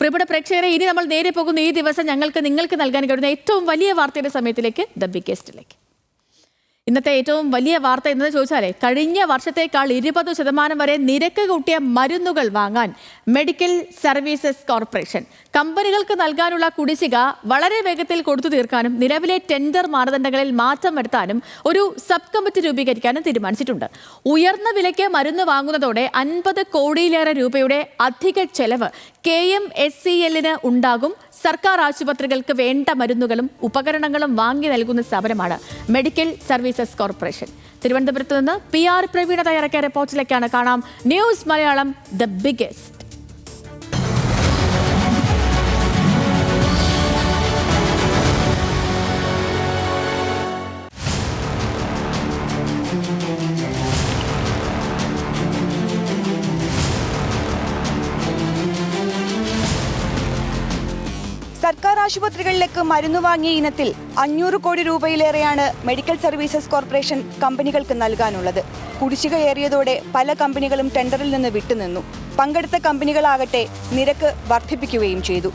പ്രിയപ്പെട്ട പ്രേക്ഷകരെ ഇനി നമ്മൾ നേരെ പോകുന്ന ഈ ദിവസം ഞങ്ങൾക്ക് നിങ്ങൾക്ക് നൽകാൻ കഴിയുന്ന ഏറ്റവും വലിയ വാർത്തയുടെ സമയത്തിലേക്ക് ദ ബിഗസ്റ്റിലേക്ക് ഇന്നത്തെ ഏറ്റവും വലിയ വാർത്ത എന്നത് ചോദിച്ചാലേ കഴിഞ്ഞ വർഷത്തേക്കാൾ ഇരുപത് ശതമാനം വരെ നിരക്ക് കൂട്ടിയ മരുന്നുകൾ വാങ്ങാൻ മെഡിക്കൽ സർവീസസ് കോർപ്പറേഷൻ. കമ്പനികൾക്ക് നൽകാനുള്ള കുടിശ്ശിക വളരെ വേഗത്തിൽ കൊടുത്തു തീർക്കാനും നിലവിലെ ടെൻഡർ മാനദണ്ഡങ്ങളിൽ മാറ്റം വരുത്താനും ഒരു സബ് കമ്മിറ്റി രൂപീകരിക്കാനും തീരുമാനിച്ചിട്ടുണ്ട്. ഉയർന്ന വിലയ്ക്ക് മരുന്ന് വാങ്ങുന്നതോടെ അൻപത് കോടിയിലേറെ രൂപയുടെ അധിക ചെലവ് കെ എം എസ് സി എല്ലിന് ഉണ്ടാകും. സർക്കാർ ആശുപത്രികൾക്ക് വേണ്ട മരുന്നുകളും ഉപകരണങ്ങളും വാങ്ങി നൽകുന്ന സ്ഥാപനമാണ് മെഡിക്കൽ സർവീസസ് കോർപ്പറേഷൻ. തിരുവനന്തപുരത്ത് നിന്ന് പി ആർ പ്രവീണ തയ്യാറാക്കിയ റിപ്പോർട്ടിലേക്കാണ് കാണാം ന്യൂസ് മലയാളം ദ ബിഗസ്റ്റ്. ആശുപത്രികളിലേക്ക് മരുന്ന് വാങ്ങിയ ഇനത്തിൽ അഞ്ഞൂറ് കോടി രൂപയിലേറെയാണ് മെഡിക്കൽ സർവീസസ് കോർപ്പറേഷൻ കമ്പനികൾക്ക് നൽകാനുള്ളത്. കുടിശ്ശിക ഏറിയതോടെ പല കമ്പനികളും ടെൻഡറിൽ നിന്ന് വിട്ടുനിന്നു. പങ്കെടുത്ത കമ്പനികളാകട്ടെ നിരക്ക് വർദ്ധിപ്പിക്കുകയും ചെയ്തു.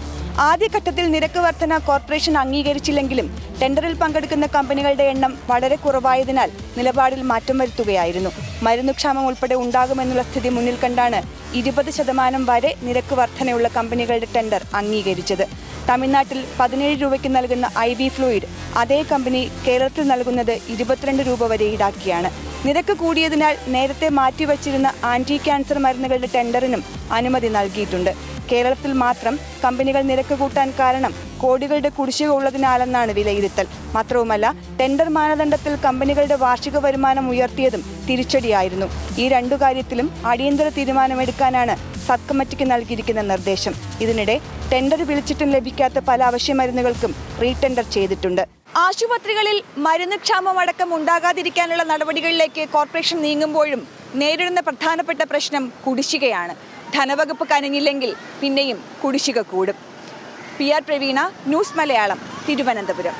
ആദ്യഘട്ടത്തിൽ നിരക്ക് വർധന കോർപ്പറേഷൻ അംഗീകരിച്ചില്ലെങ്കിലും ടെൻഡറിൽ പങ്കെടുക്കുന്ന കമ്പനികളുടെ എണ്ണം വളരെ കുറവായതിനാൽ നിലപാടിൽ മാറ്റം വരുത്തുകയായിരുന്നു. മരുന്നുക്ഷാമം ഉൾപ്പെടെ ഉണ്ടാകുമെന്നുള്ള സ്ഥിതി മുന്നിൽ കണ്ടാണ് ഇരുപത് ശതമാനം വരെ നിരക്ക് വർധനയുള്ള കമ്പനികളുടെ ടെൻഡർ അംഗീകരിച്ചത്. തമിഴ്നാട്ടിൽ പതിനേഴ് രൂപയ്ക്ക് നൽകുന്ന ഐ വി ഫ്ലൂയിഡ് അതേ കമ്പനി കേരളത്തിൽ നൽകുന്നത് ഇരുപത്തിരണ്ട് രൂപ വരെ ഈടാക്കിയാണ്. നിരക്ക് കൂടിയതിനാൽ നേരത്തെ മാറ്റിവച്ചിരുന്ന ആന്റി ക്യാൻസർ മരുന്നുകളുടെ ടെൻഡറിനും അനുമതി നൽകിയിട്ടുണ്ട്. കേരളത്തിൽ മാത്രം കമ്പനികൾ നിരക്ക് കൂട്ടാൻ കാരണം കോടികളുടെ കുടിശ്ശിക ഉള്ളതിനാലെന്നാണ് വിലയിരുത്തൽ. മാത്രവുമല്ല ടെൻഡർ മാനദണ്ഡത്തിൽ കമ്പനികളുടെ വാർഷിക വരുമാനം ഉയർത്തിയതും തിരിച്ചടിയായിരുന്നു. ഈ രണ്ടു കാര്യത്തിലും അടിയന്തര തീരുമാനമെടുക്കാനാണ് സബ് കമ്മിറ്റിക്ക് നൽകിയിരിക്കുന്ന നിർദ്ദേശം. ഇതിനിടെ ടെൻഡർ വിളിച്ചിട്ടും ലഭിക്കാത്ത പല അവശ്യ മരുന്നുകൾക്കും റീടെൻഡർ ചെയ്തിട്ടുണ്ട്. ആശുപത്രികളിൽ മരുന്ന് ക്ഷാമം അടക്കം ഉണ്ടാകാതിരിക്കാനുള്ള നടപടികളിലേക്ക് കോർപ്പറേഷൻ നീങ്ങുമ്പോഴും നേരിടുന്ന പ്രധാനപ്പെട്ട പ്രശ്നം കുടിശ്ശികയാണ്. ധനവകുപ്പ് കനിഞ്ഞില്ലെങ്കിൽ പിന്നെയും കുടിശ്ശിക കൂടും. P R Praveena news Malayalam Thiruvananthapuram.